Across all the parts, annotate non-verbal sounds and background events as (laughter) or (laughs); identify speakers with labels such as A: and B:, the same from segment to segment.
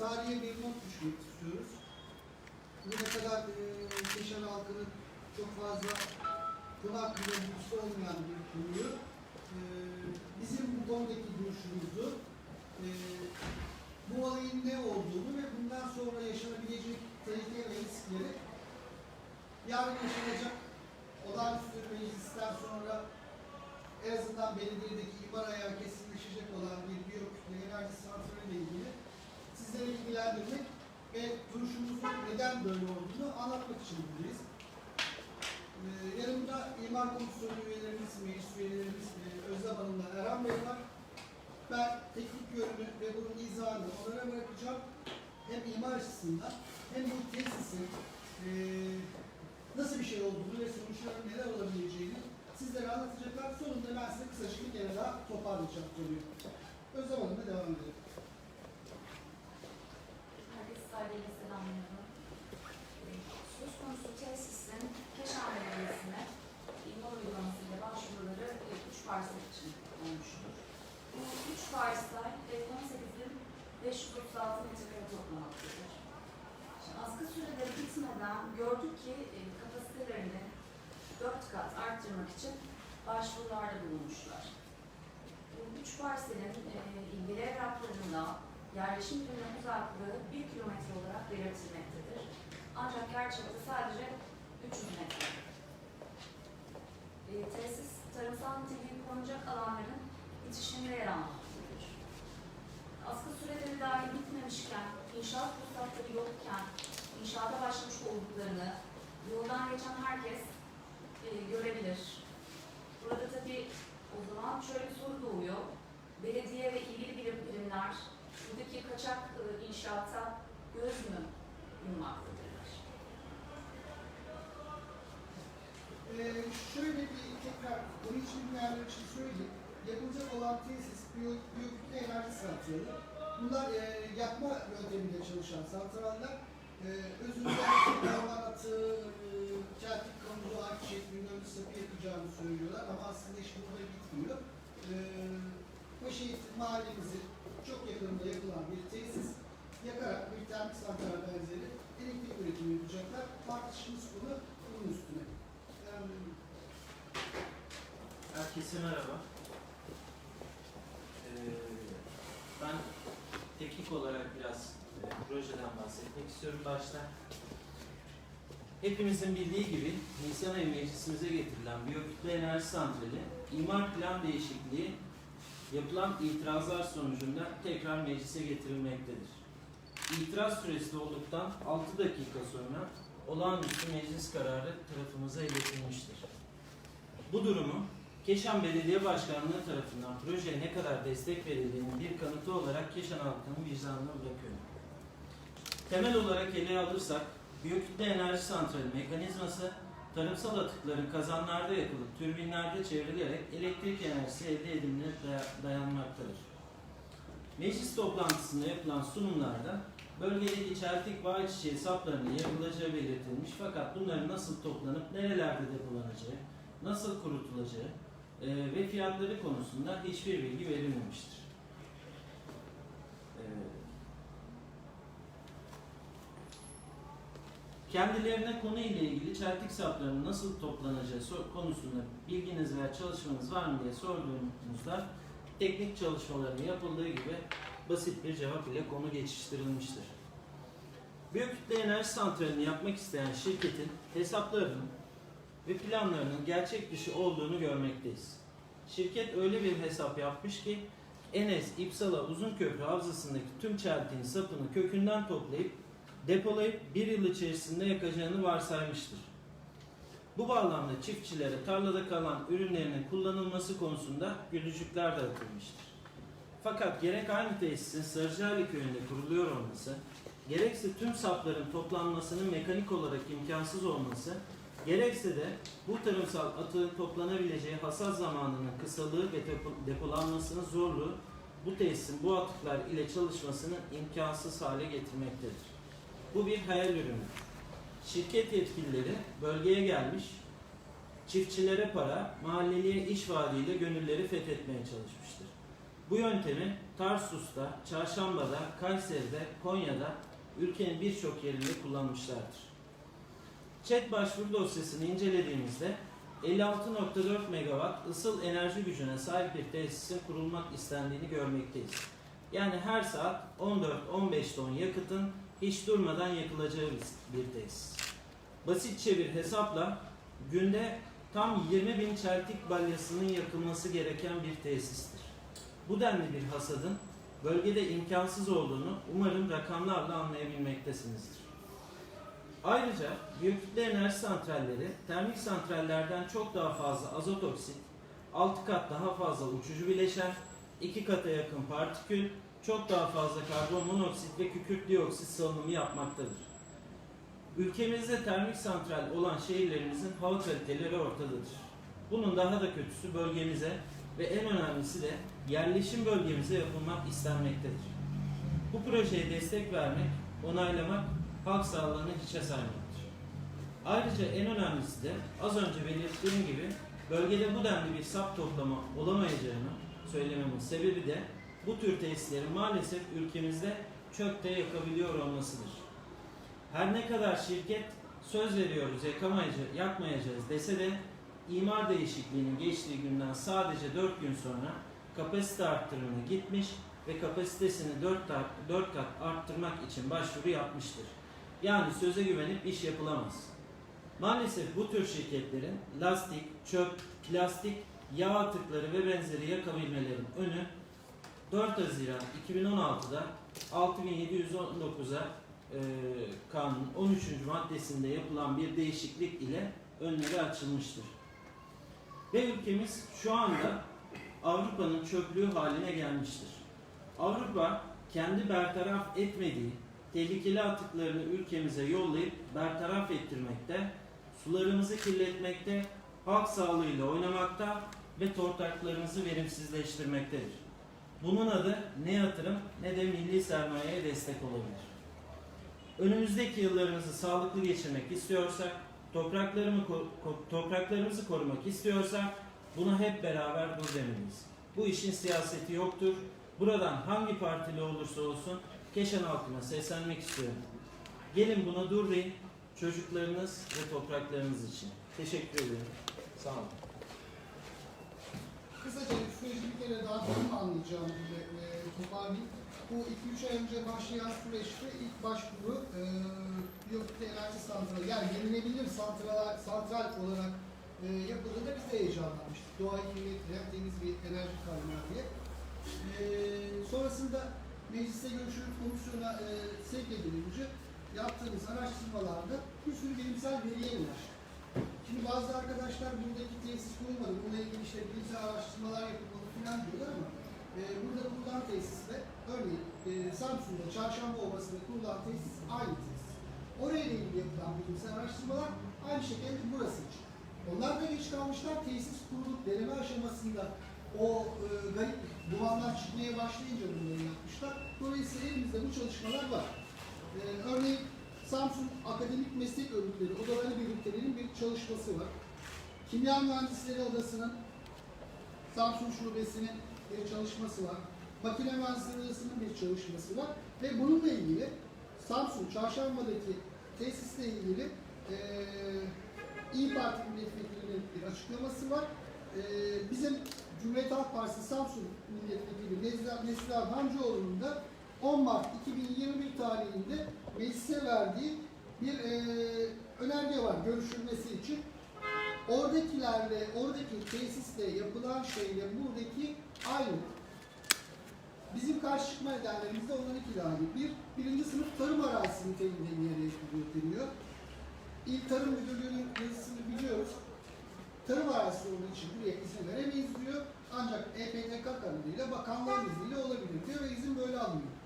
A: tarihe bir not düşmek istiyoruz. Bugüne kadar e, Keşan halkının çok fazla konu hakkında bilgisi olmayan bir konuyu e, bizim bu konudaki duruşumuzu e, bu olayın ne olduğunu ve bundan sonra yaşanabilecek tehlike ve riskleri yarın yaşanacak olağanüstü meclisten sonra en azından belediyedeki imar ayağı kesinleşecek olan bir biyokütle enerji santrali ile ilgili sizlere ilgilendirmek ve duruşumuzun neden böyle olduğunu anlatmak için buradayız. Ee, yanımda imar komisyonu üyelerimiz, meclis üyelerimiz e, Özlem Hanım'la Erhan Bey var. Ben teknik yönünü ve bunun izahını onlara bırakacağım. Hem imar açısından hem bu tesisin e, nasıl bir şey olduğunu ve sonuçların neler olabileceğini sizlere anlatacaklar. Sonunda ben size kısaca bir kere daha toparlayacağım konuyu. Özlem Hanım'la devam edelim.
B: Konusu tesisin Keşan Belediyesi'ne imar uygulamasıyla başvuruları e, üç parsel için olmuştur. Bu üç parsel e, 18.536 metrekare toplamaktadır. Şimdi askı süreleri bitmeden gördük ki e, kapasitelerini dört kat arttırmak için başvurularda bulunmuşlar. Bu üç parselin e, ilgili evraklarında yerleşim yönüne uzaklığı 1 kilometre olarak belirtilmektedir. Ancak gerçekte sadece 300 metre. E, tesis tarımsal niteliği korunacak alanların bitişinde yer almaktadır. Askı süreleri dahi bitmemişken, inşaat ruhsatları yokken, inşaata başlamış olduklarını yoldan geçen herkes e, görebilir. Burada tabii o zaman şöyle bir soru doğuyor. Belediye ve ilgili bilim birimler buradaki kaçak e, inşaata göz mü yummaktadırlar?
A: Ee, şöyle bir tekrar bunun için bilmeyenler için söyleyeyim. Yapılacak olan tesis biyo- biyokütle enerji santrali. Bunlar e, yakma yöntemiyle çalışan santraller. (laughs) E, özünde atığı, e, çeltik kamuzu, ayçiçek, bilmem sapı yakacağını söylüyorlar ama aslında iş burada bitmiyor. E, Paşaehit mahallemizin çok yakınında yapılan bir tesis yakarak bir termik santral benzeri elektrik üretimi yapacaklar. Tartışmamız konu bunun üstüne. Yani,
C: Herkese merhaba. Ee, ben teknik olarak biraz e, projeden bahsetmek istiyorum başta. Hepimizin bildiği gibi Nisan ayı meclisimize getirilen biyokütle enerji santrali imar plan değişikliği yapılan itirazlar sonucunda tekrar meclise getirilmektedir. İtiraz süresi olduktan 6 dakika sonra olağanüstü meclis kararı tarafımıza iletilmiştir. Bu durumu Keşan Belediye Başkanlığı tarafından projeye ne kadar destek verildiğinin bir kanıtı olarak Keşan halkının vicdanına bırakıyorum. Temel olarak ele alırsak, biyokütle enerji santrali mekanizması, tarımsal atıkların kazanlarda yakılıp türbinlerde çevrilerek elektrik enerjisi elde daya- dayanmaktadır. Meclis toplantısında yapılan sunumlarda bölgedeki çeltik ve ayçiçeği saplarının yapılacağı belirtilmiş fakat bunların nasıl toplanıp nerelerde depolanacağı, nasıl kurutulacağı e, ve fiyatları konusunda hiçbir bilgi verilmemiştir. E, kendilerine konu ile ilgili çeltik saplarının nasıl toplanacağı konusunda bilginiz veya çalışmanız var mı diye sorduğumuzda teknik çalışmaların yapıldığı gibi basit bir cevap ile konu geçiştirilmiştir. Biyokütle enerji santralini yapmak isteyen şirketin hesaplarının ve planlarının gerçek dışı olduğunu görmekteyiz. Şirket öyle bir hesap yapmış ki Enes, İpsala, Uzunköprü havzasındaki tüm çeltiğin sapını kökünden toplayıp depolayıp bir yıl içerisinde yakacağını varsaymıştır. Bu bağlamda çiftçilere tarlada kalan ürünlerinin kullanılması konusunda gülücükler de atılmıştır. Fakat gerek aynı tesisin Sarıcıhali köyünde kuruluyor olması, gerekse tüm sapların toplanmasının mekanik olarak imkansız olması, gerekse de bu tarımsal atığın toplanabileceği hasat zamanının kısalığı ve depo- depolanmasının zorluğu bu tesisin bu atıklar ile çalışmasını imkansız hale getirmektedir. Bu bir hayal ürünü. Şirket yetkilileri bölgeye gelmiş, çiftçilere para, mahalleliye iş vaadiyle gönülleri fethetmeye çalışmıştır. Bu yöntemi Tarsus'ta, Çarşamba'da, Kayseri'de, Konya'da ülkenin birçok yerinde kullanmışlardır. ÇED başvuru dosyasını incelediğimizde 56.4 megawatt ısıl enerji gücüne sahip bir tesisin kurulmak istendiğini görmekteyiz. Yani her saat 14-15 ton yakıtın hiç durmadan yakılacağı bir- bir tesis. Basitçe bir hesapla günde tam 20 bin çeltik balyasının yakılması gereken bir tesistir. Bu denli bir hasadın bölgede imkansız olduğunu umarım rakamlarla anlayabilmektesinizdir. Ayrıca biyokütle enerji santralleri termik santrallerden çok daha fazla azot oksit, 6 kat daha fazla uçucu bileşen, 2 kata yakın partikül, çok daha fazla karbon monoksit ve kükürt dioksit salınımı yapmaktadır. Ülkemizde termik santral olan şehirlerimizin hava kaliteleri ortadadır. Bunun daha da kötüsü bölgemize ve en önemlisi de yerleşim bölgemize yapılmak istenmektedir. Bu projeye destek vermek, onaylamak, halk sağlığını hiçe saymaktır. Ayrıca en önemlisi de az önce belirttiğim gibi bölgede bu denli bir sap toplama olamayacağını söylememin sebebi de bu tür tesislerin maalesef ülkemizde çökte yakabiliyor olmasıdır. Her ne kadar şirket söz veriyoruz yakmayacağız dese de imar değişikliğinin geçtiği günden sadece 4 gün sonra kapasite arttırımına gitmiş ve kapasitesini 4, kat, 4 kat arttırmak için başvuru yapmıştır. Yani söze güvenip iş yapılamaz. Maalesef bu tür şirketlerin lastik, çöp, plastik, yağ atıkları ve benzeri yakabilmelerin önü 4 Haziran 2016'da 6719'a e, kanun 13. maddesinde yapılan bir değişiklik ile önleri açılmıştır. Ve ülkemiz şu anda Avrupa'nın çöplüğü haline gelmiştir. Avrupa kendi bertaraf etmediği tehlikeli atıklarını ülkemize yollayıp bertaraf ettirmekte, sularımızı kirletmekte, halk sağlığıyla oynamakta ve topraklarımızı verimsizleştirmektedir. Bunun adı ne yatırım ne de milli sermayeye destek olabilir. Önümüzdeki yıllarımızı sağlıklı geçirmek istiyorsak, topraklarımı, topraklarımızı korumak istiyorsak buna hep beraber dur demeliyiz. Bu işin siyaseti yoktur. Buradan hangi partili olursa olsun Keşan halkına seslenmek istiyorum. Gelin buna dur deyin. Çocuklarınız ve topraklarınız için. Teşekkür ederim. Sağ olun.
A: Kısaca süreci bir kere daha benim anlayacağım gibi e, toparlayayım. Bu 2-3 ay önce başlayan süreçte ilk başvuru e, biyokütle enerji santralı yani yenilebilir santral, santral olarak e, yapıldığında biz de heyecanlanmıştık. Doğayı kirletmeyen temiz bir enerji kaynağı diye. E, sonrasında mecliste görüşülüp komisyona e, sevk edilince yaptığımız araştırmalarda bir sürü bilimsel veriye ulaştık. Şimdi bazı arkadaşlar buradaki tesis kurulmadı, bununla ilgili işte bilimsel araştırmalar yapılmalı falan diyorlar ama e, burada kurulan tesisle, örneğin e, Samsun'da, Çarşamba Ovası'nda kurulan tesis aynı tesis. Oraya ile ilgili yapılan bilimsel araştırmalar aynı şekilde burası için. Onlar da geç kalmışlar, tesis kurulup deneme aşamasında o e, garip dumanlar çıkmaya başlayınca bunları yapmışlar. Dolayısıyla elimizde bu çalışmalar var. E, örneğin Samsun Akademik Meslek Örgütleri Odaları Birlikteliğinin bir çalışması var. Kimya Mühendisleri Odası'nın Samsun Şubesi'nin bir çalışması var. Makine Mühendisleri Odası'nın bir çalışması var. Ve bununla ilgili Samsun Çarşamba'daki tesisle ilgili eee İyi Parti milletvekilinin bir açıklaması var. Eee bizim Cumhuriyet Halk Partisi Samsun milletvekili Neslihan Neslihan Hancıoğlu'nun da 10 Mart 2021 tarihinde meclise verdiği bir eee önerge var görüşülmesi için. Oradakilerle, oradaki tesisle yapılan şeyle buradaki aynı. Bizim karşı çıkma nedenlerimiz de ondan iki tane. Bir, birinci sınıf tarım arazisi niteliğinde bir yere deniyor. İl Tarım Müdürlüğü'nün yazısını biliyoruz. Tarım arazisi olduğu için buraya izin veremeyiz diyor. Ancak E EPTK kanunuyla bakanlığın izniyle olabilir diyor ve izin böyle alınıyor.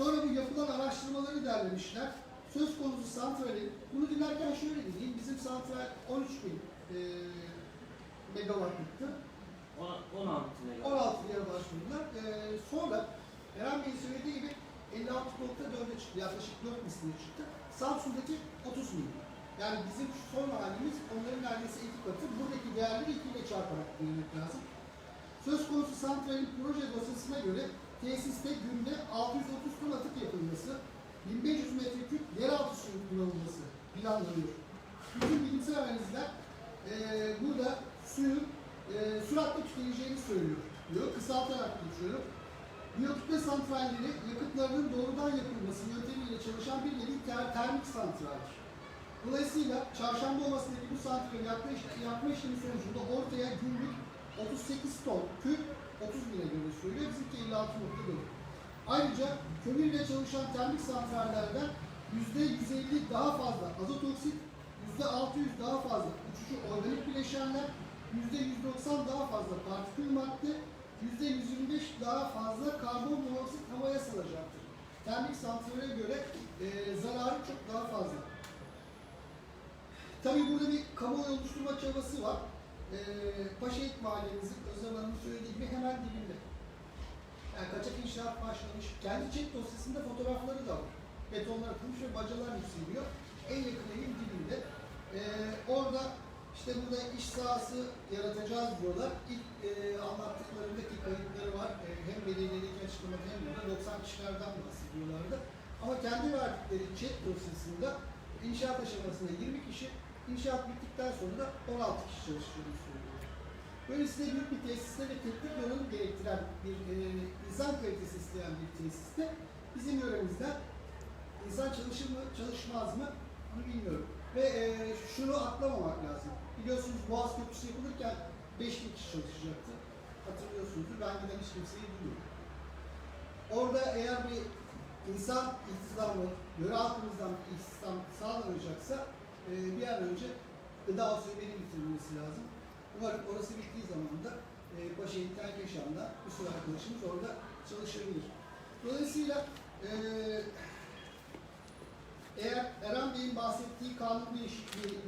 A: Sonra bu yapılan araştırmaları derlemişler. Söz konusu santralin, bunu dinlerken şöyle diyeyim, bizim santral 13 bin e, megawattlıktı.
C: On- 16 megawatt.
A: 16 liraya başvurdular. E, sonra Eren Bey'in söylediği gibi 56.4'e çıktı, yaklaşık 4 misliye çıktı. Samsun'daki 30 milyon. Yani bizim son halimiz onların neredeyse iki katı. Buradaki değerleri 2 ile çarparak bilmek lazım. Söz konusu santralin proje dosyasına göre tesiste günde 630 ton atık yapılması, 1500 metreküp yeraltı suyu kullanılması planlanıyor. Bütün bilimsel analizler eee, burada suyun eee süratle tükeneceğini söylüyor diyor. Kısaltarak geçiyorum. Biyokütle santralleri yakıtlarının doğrudan yapılması yöntemiyle çalışan bir nevi ter- termik santraldir. Dolayısıyla çarşamba olmasındaki bu santrali yapma, iş- yapma işlemi sonucunda ortaya günlük 38 ton küp 30 bine göre söylüyor. Bizimki 56.4. Ayrıca kömürle çalışan termik santrallerden %150 daha fazla azot oksit, %600 daha fazla uçucu organik bileşenler, %190 daha fazla partikül madde, %125 daha fazla karbon monoksit havaya salacaktır. Termik santrale göre e, zararı çok daha fazla. Tabii burada bir kamuoyu oluşturma çabası var. E, Paşaet Mahallemizin Özlem Hanım'ın söylediği gibi hemen dibinde. Yani kaçak inşaat başlamış. Kendi çek dosyasında fotoğrafları da var. Betonlar atılmış ve bacalar yükseliyor. En yakın evin dibinde. E, orada işte burada iş sahası yaratacağız diyorlar. İlk e, anlattıklarındaki kayıtları var. E, hem belediyedeki açıklamada hem burada 90 kişilerden bahsediyorlardı. Ama kendi verdikleri chat dosyasında inşaat aşamasında 20 kişi, inşaat bittikten sonra da 16 kişi çalıştığını söylüyor. Böylesine büyük bir tesiste ve teknik donanım gerektiren bir e, insan kalitesi isteyen bir tesiste bizim yöremizden insan çalışır mı, çalışmaz mı onu bilmiyorum. Ve e, şunu atlamamak lazım. Biliyorsunuz Boğaz Köprüsü yapılırken 5000 kişi çalışacaktı. Hatırlıyorsunuzdur. Ben giden hiç kimseyi bilmiyorum. Orada eğer bir insan istihdamı, yöre halkımızdan bir istihdam sağlanacaksa bir an önce gıda süreleri bitirilmesi lazım. Umarım orası bittiği zaman da e, Paşa'yı terk yaşamda bir sürü arkadaşımız orada çalışabilir. Dolayısıyla e, eğer Eren Bey'in bahsettiği kanun değişikliği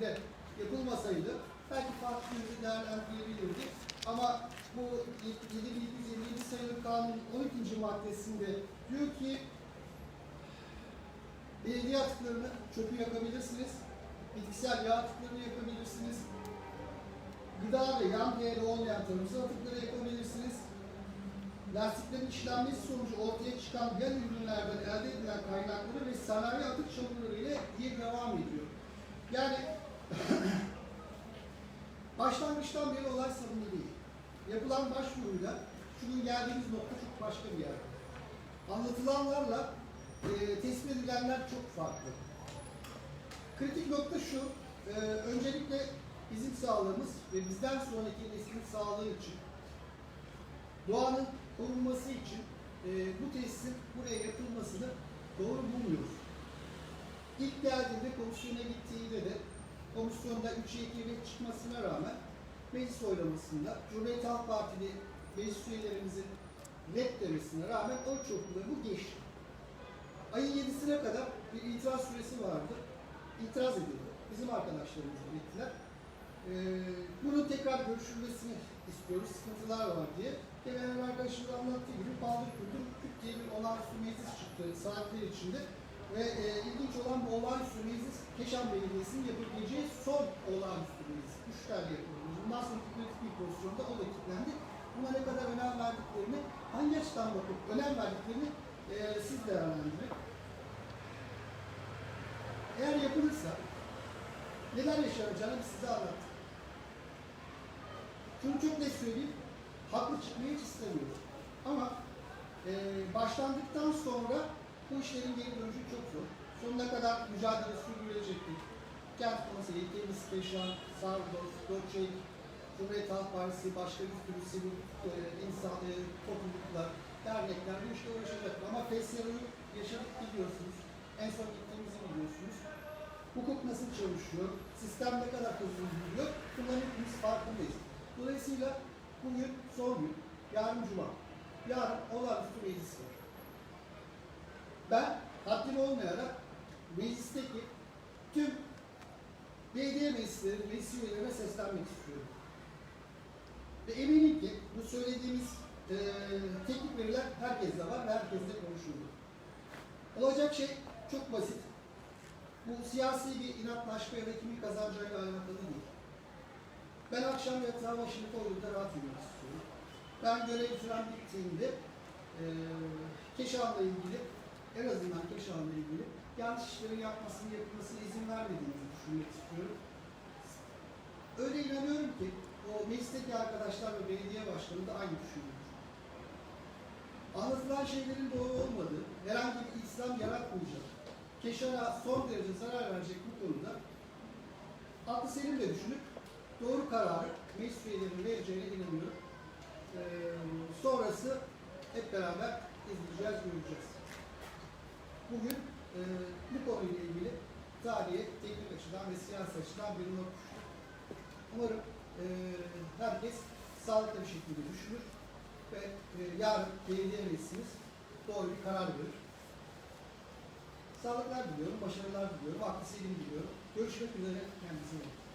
A: 25-11-2020'de yapılmasaydı belki farklı bir değerlendirilebilirdi. Ama bu 7757 sayılı kanun 12. maddesinde diyor ki belediye atıklarını çöpü yakabilirsiniz, bitkisel yağ atıklarını yakabilirsiniz, gıda ve yan değeri olmayan tarımsal atıkları yakabilirsiniz, lastiklerin işlenmesi sonucu ortaya çıkan yan ürünlerden elde edilen kaynakları ve sanayi atık çamurları ile diye devam ediyor. Yani (coughs) başlangıçtan beri olay samimi değil. Yapılan başvuruyla şunun geldiğimiz nokta çok başka bir yer. Anlatılanlarla e, tespit edilenler çok farklı. Kritik nokta şu, e, öncelikle bizim sağlığımız ve bizden sonraki neslin sağlığı için doğanın korunması için e, bu tesisin buraya yapılmasını doğru bulmuyoruz. İlk geldiğinde komisyona gittiğinde de komisyonda 3 yetkiyle çıkmasına rağmen meclis oylamasında Cumhuriyet Halk Partili meclis üyelerimizin red demesine rağmen oy çokluğu bu geçti. Ayın 7'sine kadar bir itiraz süresi vardı. İtiraz edildi. Bizim arkadaşlarımız ilettiler. Ee, bunun tekrar görüşülmesini istiyoruz. Sıkıntılar var diye. Genel arkadaşımız anlattığı gibi paldır küldür küt diye bir olağanüstü meclis çıktı saatler içinde. Ve e, ilginç olan bu olağanüstü meclis Keşan Belediyesi'nin yapabileceği son olağanüstü meclis. Üç tane yapıldı. Bundan sonraki kritik bir pozisyonda o da kilitlendi. Buna ne kadar önem verdiklerini, hangi açıdan bakıp önem verdiklerini e, siz değerlendirin. Eğer yapılırsa neler yaşanacağını size anlattık. Şunu çok net söyleyeyim, haklı çıkmayı hiç istemiyorum. Ama e, başlandıktan sonra bu işlerin geri dönüşü çok zor. Sonuna kadar mücadele sürdürülecektir. Kent Konseyi, Temiz Keşan, Sardos, Doçek, Cumhuriyet Halk Partisi, başka bir sürü sivil e, insan, e, topluluklar, dernekler bu işle uğraşacak. Ama FESYA'yı yaşadık biliyorsunuz. En son gittiğimizi biliyorsunuz. Hukuk nasıl çalışıyor, sistem ne kadar hızlı yürüyor, bunların hepimiz farkındayız. Dolayısıyla bugün son gün, yarın cuma, yarın olağanüstü meclis var. Ben haddim olmayarak meclisteki tüm belediye meclisleri, meclis üyelerine seslenmek istiyorum. Ve eminim ki bu söylediğimiz eee teknik veriler herkeste var ve herkesle konuşuldu. Olacak şey çok basit. Bu siyasi bir inatlaşma ya da kimin kazanacağıyla alakalı değil. Ben akşam yatağa başını koyduğumda rahat uyumak istiyorum. Ben görev süren bittiğinde eee Keşan'la ilgili, en azından Keşan'la ilgili yanlış işlerin yapmasını, yapılmasına izin vermediğimizi düşünmek istiyorum. Öyle inanıyorum ki o meclisteki arkadaşlar ve belediye başkanı da aynı düşünüyor. Anlatılan şeylerin doğru olmadığı, herhangi bir İslam yaratmayacak, Keşan'a son derece zarar verecek bu konuda aklı selim de düşünüp doğru kararı meclis üyelerinin vereceğine inanıyorum. Ee, sonrası hep beraber izleyeceğiz, göreceğiz. Bugün e, bu konuyla ilgili tarihe teknik açıdan ve siyasi açıdan bir not. Umarım e, herkes sağlıklı bir şekilde düşünür ve e, yarın belediye meclisimiz doğru bir karar verir. Sağlıklar diliyorum, başarılar diliyorum, aklı selim diliyorum. Görüşmek üzere, kendinize iyi bakın.